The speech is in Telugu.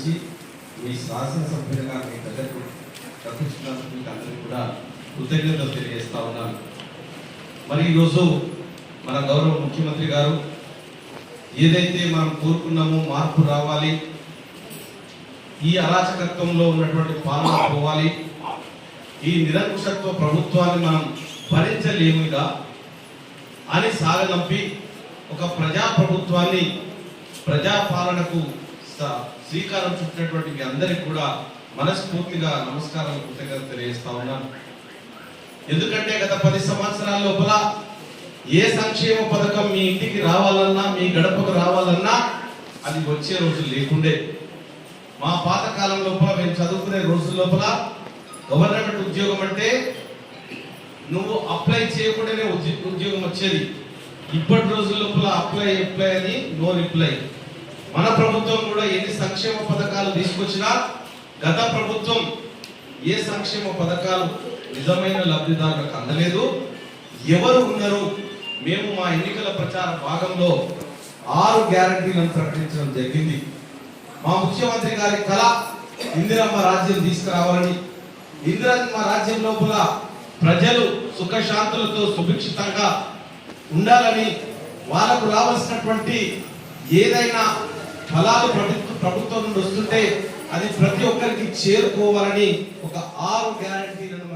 ఇచ్చి మీ శాసనసభ్యులుగా మీ ప్రజలకు తప్పించుకున్నందుకు మీకు అందరికీ కూడా కృతజ్ఞతలు తెలియజేస్తా ఉన్నాను. మరి ఈరోజు మన గౌరవ ముఖ్యమంత్రి గారు ఏదైతే మనం కోరుకున్నామో మార్పు రావాలి ఈ అరాచకత్వంలో ఉన్నటువంటి పాలన పోవాలి ఈ నిరంకుశత్వ ప్రభుత్వాన్ని మనం భరించలేముగా అని సాగనంపి ఒక ప్రజా ప్రభుత్వాన్ని ప్రజాపాలనకు శ్రీకారం చుట్టినటువంటి మీ అందరికి కూడా మనస్ఫూర్తిగా నమస్కారాలు కృతజ్ఞత తెలియజేస్తా ఉన్నాను. ఎందుకంటే గత పది సంవత్సరాల లోపల ఏ సంక్షేమ పథకం మీ ఇంటికి రావాలన్నా మీ గడపకు రావాలన్నా అది వచ్చే రోజు లేకుండే. మా పాతకాలం లోపల మేము చదువుకునే రోజుల లోపల గవర్నమెంట్ ఉద్యోగం అంటే నువ్వు అప్లై చేయకుండానే ఉద్యోగం వచ్చేది. ఇప్పటి రోజుల లోపల అప్లై అప్లై అని నో రిప్లై. మన ప్రభుత్వం కూడా ఎన్ని సంక్షేమ పథకాలు తీసుకొచ్చినా గత ప్రభుత్వం ఏ సంక్షేమ పథకాలు నిజమైన లబ్ధిదారులకు అందలేదు? ఎవరు ఉన్నారు? మేము మా ఎన్నికల ప్రచార భాగంలో ఆరు గ్యారంటీలను ప్రకటించడం జరిగింది. మా ముఖ్యమంత్రి గారి కళ ఇందిరమ్మ రాజ్యం తీసుకురావాలని ఇందిరమ్మ రాజ్యం లోపల ప్రజలు సుఖశాంతులతో సుభిక్షితంగా ఉండాలని వాళ్ళకు రావాల్సినటువంటి ఏదైనా ఫలాలు ప్రభుత్వం ప్రభుత్వం నుండి వస్తుంటే అది ప్రతి ఒక్కరికి చేరుకోవాలని ఒక ఆరు గ్యారంటీలను